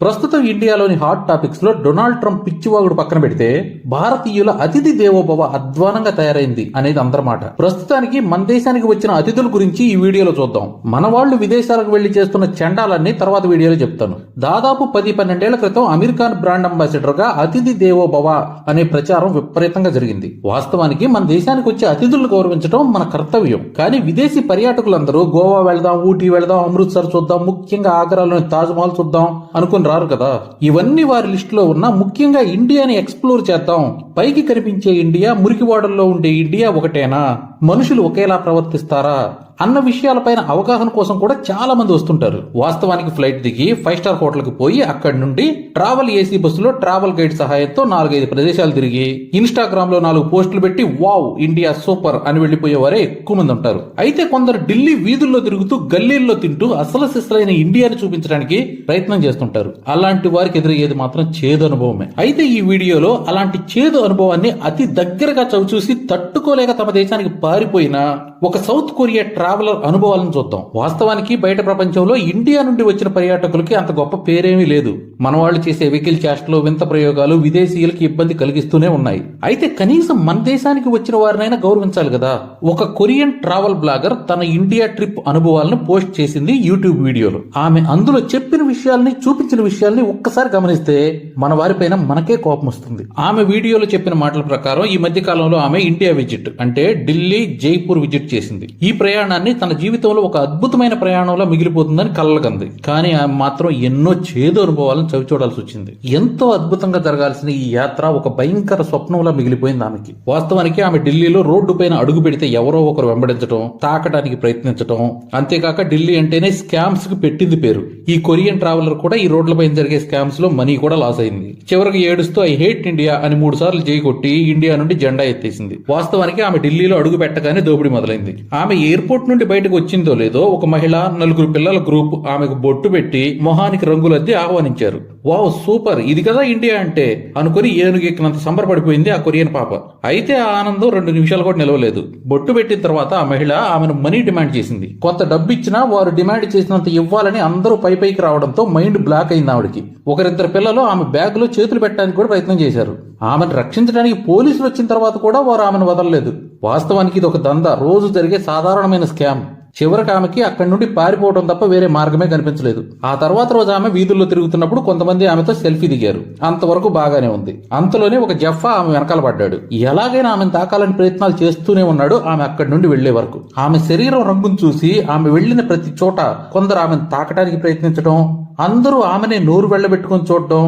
ప్రస్తుతం ఇండియాలోని హాట్ టాపిక్స్లో డొనాల్డ్ ట్రంప్ పిచ్చివాగుడు పక్కన పెడితే భారతీయుల అతిథి దేవోభవ అధ్వానంగా తయారైంది అనేది అందరమాట. ప్రస్తుతానికి మన దేశానికి వచ్చిన అతిథుల గురించి ఈ వీడియోలో చూద్దాం. మన వాళ్ళు విదేశాలకు వెళ్ళి చేస్తున్న చండాలన్నీ తర్వాత వీడియోలో చెప్తాను. దాదాపు పది పన్నెండేళ్ళ క్రితం అమెరికాన్ బ్రాండ్ అంబాసిడర్గా అతిథి దేవోభవ అనే ప్రచారం విపరీతంగా జరిగింది. వాస్తవానికి మన దేశానికి వచ్చే అతిథులను గౌరవించడం మన కర్తవ్యం. కానీ విదేశీ పర్యాటకులందరూ గోవా వెళదాం ఊటీ వెళదాం అమృత్సర్ చూద్దాం ముఖ్యంగా ఆగ్రాలోని తాజ్మహల్ చూద్దాం అనుకుని రారు కదా. ఇవన్నీ వారి లిస్టులో ఉన్న ముఖ్యంగా ఇండియాని ఎక్స్ప్లోర్ చేద్దాం. పైకి కనిపించే ఇండియా మురికివాడల్లో ఉండే ఇండియా ఒకటేనా? మనుషులు ఒకేలా ప్రవర్తిస్తారా? అన్న విషయాలపైన అవగాహన కోసం కూడా చాలా మంది వస్తుంటారు. వాస్తవానికి ఫ్లైట్ దిగి ఫైవ్ స్టార్ హోటల్కి పోయి అక్కడి నుండి ట్రావెల్ ఏసీ బస్సులో ట్రావెల్ గైడ్ సహాయంతో నాలుగైదు ప్రదేశాలు తిరిగి ఇన్స్టాగ్రామ్లో నాలుగు పోస్టులు పెట్టి వావ్ ఇండియా సూపర్ అని వెళ్ళిపోయే వారే ఎక్కువ మంది ఉంటారు. అయితే కొందరు ఢిల్లీ వీధుల్లో తిరుగుతూ గల్లీల్లో తింటూ అసలు సిసలైన ఇండియాని చూపించడానికి ప్రయత్నం చేస్తుంటారు. అలాంటి వారికి ఎదురయ్యేది మాత్రం చేదు అనుభవమే. అయితే ఈ వీడియోలో అలాంటి చేదు అనుభవాన్ని అతి దగ్గరగా చవిచూసి తట్టుకోలేక తమ దేశానికి పారిపోయిన ఒక సౌత్ కొరియా ట్రావెలర్ అనుభవాలను చూద్దాం. వాస్తవానికి బయట ప్రపంచంలో ఇండియా నుండి వచ్చిన పర్యాటకులకి అంత గొప్ప పేరేమీ లేదు. మనవాళ్ళు చేసే వెకిల్ చేష్టలు వింత ప్రయోగాలు విదేశీయులకి ఇబ్బంది కలిగిస్తూనే ఉన్నాయి. అయితే కనీసం మన దేశానికి వచ్చిన వారినైనా గౌరవించాలి కదా? ఒక కొరియన్ ట్రావెల్ బ్లాగర్ తన ఇండియా ట్రిప్ అనుభవాలను పోస్ట్ చేసింది యూట్యూబ్ వీడియోలో. ఆమె అందులో చెప్పిన విషయాల్ని చూపించిన విషయాల్ని ఒక్కసారి గమనిస్తే మన వారిపైన మనకే కోపం వస్తుంది. ఆమె వీడియోలో చెప్పిన మాటల ప్రకారం ఈ మధ్య కాలంలో ఆమె ఇండియా విజిట్ అంటే ఢిల్లీ జైపూర్ విజిట్ చేసింది. ఈ ప్రయాణం ప్రయాణాన్ని తన జీవితంలో ఒక అద్భుతమైన ప్రయాణంలో మిగిలిపోతుందని కలలకంది. కానీ ఆమె మాత్రం ఎన్నో చేదు అనుభవాలను చవి చూడాల్సి వచ్చింది. ఎంతో అద్భుతంగా జరగాల్సిన ఈ యాత్ర ఒక భయంకర స్వప్నంలా మిగిలిపోయింది ఆమెకి. వాస్తవానికి ఆమె ఢిల్లీలో రోడ్డు పైన అడుగు పెడితే ఎవరో ఒకరు వెంబడించడం తాకడానికి ప్రయత్నించడం అంతేకాక ఢిల్లీ అంటేనే స్కామ్స్కి పెట్టింది పేరు. ఈ కొరియన్ ట్రావెలర్ కూడా ఈ రోడ్లపైన జరిగే స్కామ్స్లో మనీ కూడా లాస్ అయింది. చివరికి ఏడుస్తూ ఐ హేట్ ఇండియా అని మూడు సార్లు జై కొట్టి ఇండియా నుండి జెండా ఎత్తేసింది. వాస్తవానికి ఆమె ఢిల్లీలో అడుగు పెట్టగానే దోపిడీ మొదలైంది. ఆమె ఎయిర్పోర్ట్ నుండి బయటకు వచ్చిందో లేదో ఒక మహిళ నలుగురు పిల్లల గ్రూప్ ఆమెకు బొట్టు పెట్టి మొహానికి రంగులద్ది ఆహ్వానించారు. Wow super! ఇది కదా ఇండియా అంటే! అనుకుని ఏనుగు ఎక్కినంత సంబరపడిపోయింది ఆ కొరియన్ పాప. అయితే ఆ ఆనందం రెండు నిమిషాలు కూడా నిలవలేదు. బొట్టు పెట్టిన తర్వాత ఆ మహిళ ఆమెను మనీ డిమాండ్ చేసింది. కొంత డబ్బు ఇచ్చినా వారు డిమాండ్ చేసినంత ఇవ్వాలని అందరూ పై పైకి రావడంతో మైండ్ బ్లాక్ అయింది ఆవిడకి. ఒకరిద్దరు పిల్లలు ఆమె బ్యాగ్లో చేతులు పెట్టడానికి కూడా ప్రయత్నం చేశారు. ఆమెను రక్షించడానికి పోలీసులు వచ్చిన తర్వాత కూడా వారు ఆమెను వదలలేదు. వాస్తవానికి ఇది ఒక దంద. రోజు జరిగే సాధారణమైన స్కామ్. చివరికి ఆమెకి అక్కడి నుండి పారిపోవడం తప్ప వేరే మార్గమే కనిపించలేదు. ఆ తర్వాత రోజు ఆమె వీధుల్లో తిరుగుతున్నప్పుడు కొంతమంది ఆమెతో సెల్ఫీ దిగారు. అంతవరకు బాగానే ఉంది. అంతలోనే ఒక జఫా ఆమె వెనకాల పడ్డాడు. ఎలాగైనా ఆమెను తాకాలని ప్రయత్నాలు చేస్తూనే ఉన్నాడు ఆమె అక్కడి నుండి వెళ్ళే వరకు. ఆమె శరీరం రంగును చూసి ఆమె వెళ్ళిన ప్రతి చోట కొందరు ఆమెను తాకడానికి ప్రయత్నించడం అందరూ ఆమెనే నోరు వెళ్ళబెట్టుకుని చూడటం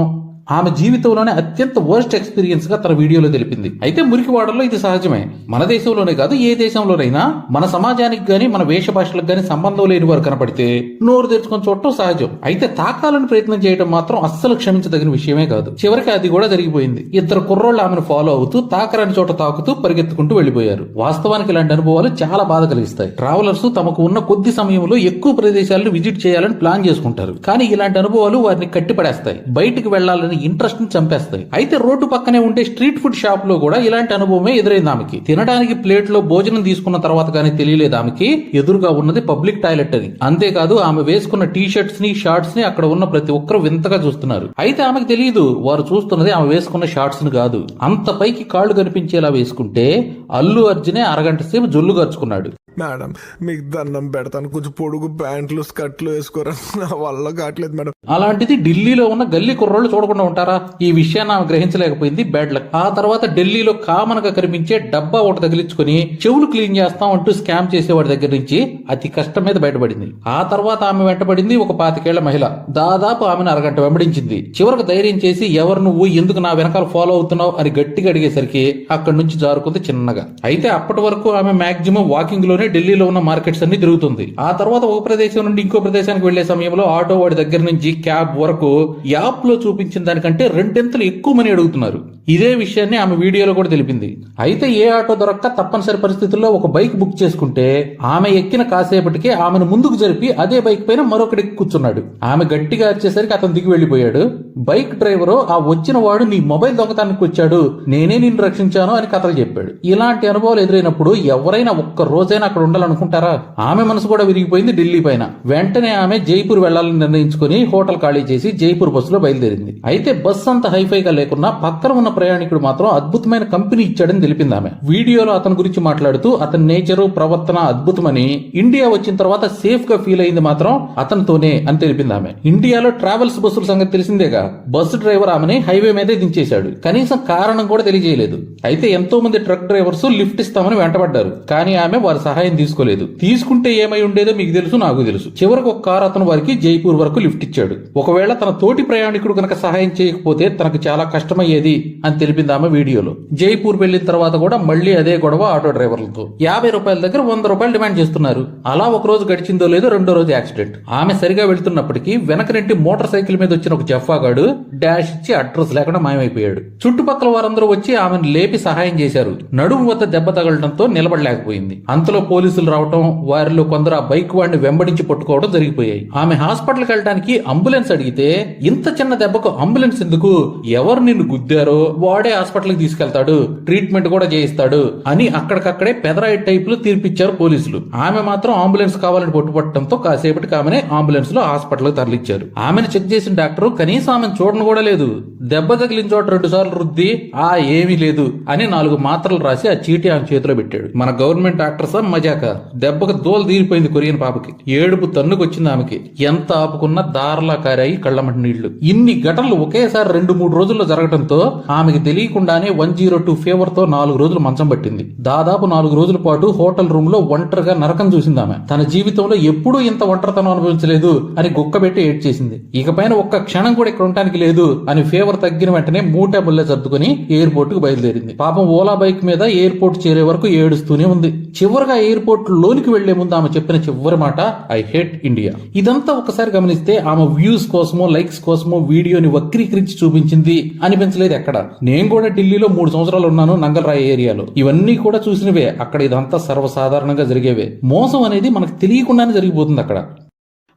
ఆమె జీవితంలోనే అత్యంత వర్స్ట్ ఎక్స్పీరియన్స్గా తన వీడియోలో తెలిపింది. అయితే మురికివాడల్లో ఇది సహజమే. మన దేశంలోనే కాదు ఏ దేశంలోనైనా మన సమాజానికి గాని మన వేష భాషలకు గాని సంబంధం లేని వారు కనపడితే నోరు తెరుచుకొని చూడటం సహజం. అయితే తాకాలని ప్రయత్నం చేయడం మాత్రం అస్సలు క్షమించదగిన విషయమే కాదు. చివరికి అది కూడా జరిగిపోయింది. ఇద్దరు కుర్రోళ్ళు ఆమెను ఫాలో అవుతూ తాకరాని చోట తాకుతూ పరిగెత్తుకుంటూ వెళ్ళిపోయారు వాస్తవానికి ఇలాంటి అనుభవాలు చాలా బాధ కలిగిస్తాయి. ట్రావెలర్స్ తమకు ఉన్న కొద్ది సమయంలో ఎక్కువ ప్రదేశాలను విజిట్ చేయాలని ప్లాన్ చేసుకుంటారు. కానీ ఇలాంటి అనుభవాలు వారిని కట్టిపడేస్తాయి. బయటికి వెళ్ళాలని ఇంట్రెస్ట్ని చంపేస్తాయి. అయితే రోడ్డు పక్కనే ఉండే స్ట్రీట్ ఫుడ్ షాప్లో కూడా ఇలాంటి అనుభవమే ఎదురైంది ఆమెకి. తినడానికి ప్లేట్లో భోజనం తీసుకున్న తర్వాత కానీ తెలియలేదు ఆమెకి. ఎదురుగా ఉన్నది పబ్లిక్ టాయిలెట్ అని అంతేకాదు ఆమె వేసుకున్న టీ షర్ట్స్ని షార్ట్స్ని అక్కడ ఉన్న ప్రతి ఒక్కరు వింతగా చూస్తున్నారు. అయితే ఆమెకు తెలియదు వారు చూస్తున్నది ఆమె వేసుకున్న షార్ట్స్ని కాదు. అంత పైకి కాళ్ళు కనిపించేలా వేసుకుంటే అల్లు అర్జునే అరగంట సేపు జొల్లు గర్చుకున్నాడు. మేడం మీకు దండం పెడతాను. కొంచెం పొడుగు ప్యాంట్లు స్కర్ట్లు వేసుకోరా. నా వల్ల కావట్లేదు మేడం. అలాంటిది ఢిల్లీలో ఉన్న గల్లీ కుర్రోళ్ళు చూడకుండా ఉంటారా? ఈ విషయాన్ని ఆమె గ్రహించలేకపోయింది బ్యాడ్ లక్ ఆ తర్వాత ఢిల్లీలో కామన్గా కనిపించే డబ్బా ఒకటి తగిలించుకుని చెవులు క్లీన్ చేస్తాం అంటూ స్కామ్ చేసేవాడి దగ్గర నుంచి అతి కష్టం మీద బయటపడింది. ఆ తర్వాత ఆమె వెంటబడింది ఒక పాతికేళ్ళ మహిళ. దాదాపు ఆమెను అరగంట వెంబడించింది. చివరకు ధైర్యం చేసి ఎవరు నువ్వు? ఎందుకు నా వెనకాల ఫాలో అవుతున్నావు? అని గట్టిగా అడిగేసరికి అక్కడి నుంచి జారుకుంది చిన్నగా. అయితే అప్పటి వరకు ఆమె మాక్సిమం వాకింగ్లోనే ఢిల్లీలో ఉన్న మార్కెట్స్ అన్ని తిరుగుతుంది. ఆ తర్వాత ఒక ప్రదేశం నుండి ఇంకో ప్రదేశానికి వెళ్ళే సమయంలో ఆటో వాడి దగ్గర నుంచి క్యాబ్ వరకు యాప్లో చూపించిన దానికంటే రెండింతలు ఎక్కువ మనీ అడుగుతున్నారు. ఇదే విషయాన్ని ఆమె వీడియోలో కూడా తెలిపింది. అయితే ఏ ఆటో దొరక్క తప్పనిసరి పరిస్థితుల్లో ఒక బైక్ బుక్ చేసుకుంటే ఆమె ఎక్కిన కాసేపటికే ఆమెను ముందుకు జరిపి అదే బైక్ పైన మరొకటి కూర్చున్నాడు. ఆమె గట్టిగా వచ్చేసరికి అతను దిగి వెళ్ళిపోయాడు బైక్ డ్రైవరు ఆ వచ్చిన వాడు నీ మొబైల్ దొంగతానికి వచ్చాడు. నేనే నిన్ను రక్షించాను అని కథలు చెప్పాడు. ఇలాంటి అనుభవాలు ఎదురైనప్పుడు ఎవరైనా ఒక్క రోజైనా అక్కడ ఉండాలనుకుంటారా? ఆమె మనసు కూడా విరిగిపోయింది ఢిల్లీ పైన. వెంటనే ఆమె జైపూర్ వెళ్ళాలని నిర్ణయించుకుని హోటల్ ఖాళీ చేసి జైపూర్ బస్సులో బయలుదేరింది. అయితే బస్ అంత హైఫైగా లేకున్నా పక్కన ఉన్న ప్రయాణికుడు మాత్రం అద్భుతమైన కంపెనీ ఇచ్చాడని తెలిపింది ఆమె. వీడియోలో అతని గురించి మాట్లాడుతూ అతని నేచరు ప్రవర్తన అద్భుతమని ఇండియా వచ్చిన తర్వాత సేఫ్గా ఫీల్ అయింది మాత్రం అతనితోనే అని తెలిపింది ఆమె. ఇండియాలో ట్రావెల్స్ బస్సుల సంగతి తెలిసిందేగా? బస్సు డ్రైవర్ ఆమెని హైవే మీదే దించేశాడు. కనీసం కారణం కూడా తెలియజేయలేదు. అయితే ఎంతో మంది ట్రక్ డ్రైవర్స్ లిఫ్ట్ ఇస్తామని వెంటబడ్డారు. కానీ ఆమె వారి సహాయం తీసుకోలేదు. తీసుకుంటే ఏమై ఉండేదో మీకు తెలుసు నాకు తెలుసు. చివరకు ఒక కారు అతను వారికి జైపూర్ వరకు లిఫ్ట్ ఇచ్చాడు. ఒకవేళ తన తోటి ప్రయాణికుడు కనుక సహాయం చేయకపోతే తనకు చాలా కష్టమయ్యేది అని తెలిపింది ఆమె వీడియోలో. జైపూర్ వెళ్ళిన తర్వాత కూడా మళ్ళీ అదే గొడవ ఆటో డ్రైవర్లతో. యాభై రూపాయల దగ్గర వంద రూపాయలు డిమాండ్ చేస్తున్నారు. అలా ఒక రోజు గడిచిందో లేదో రెండో రోజు యాక్సిడెంట్. ఆమె సరిగా వెళ్తున్నప్పటికీ వెనక రెంటి మోటార్ సైకిల్ మీద వచ్చిన ఒక జఫాగాడు డాష్ ఇచ్చి అడ్రస్ లేకుండా మాయమైపోయాడు. చుట్టుపక్కల వారందరూ వచ్చి ఆమెను లేపి సహాయం చేశారు. నడుము వద్ద దెబ్బ తగలడంతో నిలబడలేకపోయింది. అంతలో పోలీసులు రావటం వారిలో కొందరు ఆ బైక్ వాడిని వెంబడించి పట్టుకోవడం జరిగిపోయాయి. ఆమె హాస్పిటల్కి వెళ్ళడానికి అంబులెన్స్ అడిగితే ఇంత చిన్న దెబ్బకు అంబులెన్స్ ఎందుకు? ఎవరు నిన్ను గుద్దారో? వాడే హాస్పిటల్కి తీసుకెళ్తాడు. ట్రీట్మెంట్ కూడా చేయిస్తాడు అని అక్కడికక్కడే పెదరాయి టైపులు తీర్పిచ్చారు పోలీసులు. ఆమె మాత్రం అంబులెన్స్ కావాలని పట్టుపట్టడంతో కాసేపటికి ఆమెనే అంబులెన్స్లో హాస్పిటల్ తరలిచ్చారు. ఆమెను చెక్ చేసిన డాక్టర్ కనీసం ఆమెను చూడను కూడా లేదు. దెబ్బ తగిలిన చోట రెండు సార్లు రుద్ది ఆ ఏమీ లేదు అని నాలుగు మాత్రలు రాసి ఆ చీటీ ఆమె చేతిలో పెట్టాడు. మన గవర్నమెంట్ డాక్టర్స్ మజాక. దెబ్బకు దోలు తీరిపోయింది కొరియన్ పాపకి. ఏడుపు తన్నుకొచ్చింది ఆమెకి. ఎంత ఆపుకున్నా దారలా కారాయి కళ్ళమటి నీళ్ళు. ఇన్ని ఘటనలు ఒకేసారి రెండు మూడు రోజుల్లో జరగడంతో ఆమెకి తెలియకుండానే వన్ జీరో టూ ఫీవర్తో నాలుగు రోజులు మంచం పట్టింది. దాదాపు నాలుగు రోజుల పాటు హోటల్ రూమ్లో ఒంటరిగా నరకం చూసింది ఆమె. తన జీవితంలో ఎప్పుడూ ఇంత ఒంటరితనం అనుభవించలేదు అని గుక్కబెట్టి ఏడ్ చేసింది. ఇకపైన ఒక్క క్షణం కూడా ఇక్కడ ఉండటానికి లేదు అని ఫీవర్ తగ్గిన వెంటనే మూట బుల్లె సర్దుకుని ఎయిర్పోర్ట్కు బయలుదేరింది. పాపం ఓలా బైక్ మీద ఎయిర్పోర్ట్ చేరే వరకు ఏడుస్తూనే ఉంది. చివరిగా ఎయిర్పోర్ట్ లోనికి వెళ్ళే ముందు ఆమె చెప్పిన చివరి మాట ఐ హేట్ ఇండియా ఇదంతా ఒకసారి గమనిస్తే ఆమె వ్యూస్ కోసమో లైక్స్ కోసమో వీడియోని వక్రీకరించి చూపించింది. అనిపించలేదు ఎక్కడ. నేను కూడా ఢిల్లీలో మూడు సంవత్సరాలు ఉన్నాను నంగల్రాయ్ ఏరియాలో. ఇవన్నీ కూడా చూసినవే. అక్కడ ఇదంతా సర్వసాధారణంగా జరిగేవే. మోసం అనేది మనకు తెలియకుండానే జరిగిపోతుంది అక్కడ.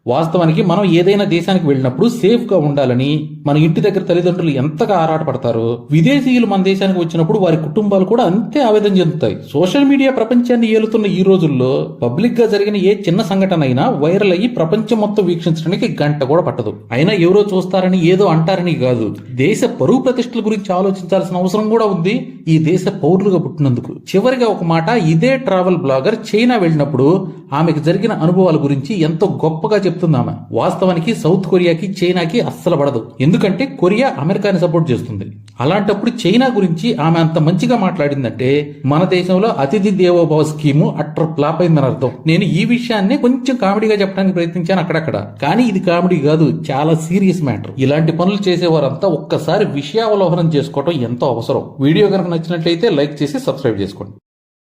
వాస్తవానికి మనం ఏదైనా దేశానికి వెళ్ళినప్పుడు సేఫ్గా ఉండాలని మన ఇంటి దగ్గర తల్లిదండ్రులు ఎంతగా ఆరాటపడతారో విదేశీయులు మన దేశానికి వచ్చినప్పుడు వారి కుటుంబాలు కూడా అంతే ఆవేదన చెందుతాయి. సోషల్ మీడియా ప్రపంచాన్ని ఏలుతున్న ఈ రోజుల్లో పబ్లిక్గా జరిగిన ఏ చిన్న సంఘటన అయినా వైరల్ అయ్యి ప్రపంచం మొత్తం వీక్షించడానికి గంట కూడా పట్టదు. అయినా ఎవరో చూస్తారని ఏదో అంటారని కాదు. దేశ పరువు ప్రతిష్టల గురించి ఆలోచించాల్సిన అవసరం కూడా ఉంది. ఈ దేశ పౌరులుగా పుట్టినందుకు. చివరిగా ఒక మాట ఇదే ట్రావెల్ బ్లాగర్ చైనా వెళ్ళినప్పుడు ఆమెకు జరిగిన అనుభవాల గురించి ఎంతో గొప్పగా చెప్పారు. ఆమె. వాస్తవానికి సౌత్ కొరియాకి చైనాకి అస్సలు పడదు. ఎందుకంటే కొరియా అమెరికాని సపోర్ట్ చేస్తుంది. అలాంటప్పుడు చైనా గురించి ఆమె అంత మంచిగా మాట్లాడిందంటే మన దేశంలో అతిథి దేవోభవ స్కీము అట్టర్ ఫ్లాప్ అయిందని అర్థం. నేను ఈ విషయాన్ని కొంచెం కామెడీగా చెప్పడానికి ప్రయత్నించాను అక్కడక్కడ. కానీ ఇది కామెడీ కాదు చాలా సీరియస్ మ్యాటర్. ఇలాంటి పనులు చేసేవారంతా ఒక్కసారి విషయావలోహనం చేసుకోవడం ఎంతో అవసరం. వీడియో కనుక నచ్చినట్లయితే లైక్ చేసి సబ్స్క్రైబ్ చేసుకోండి.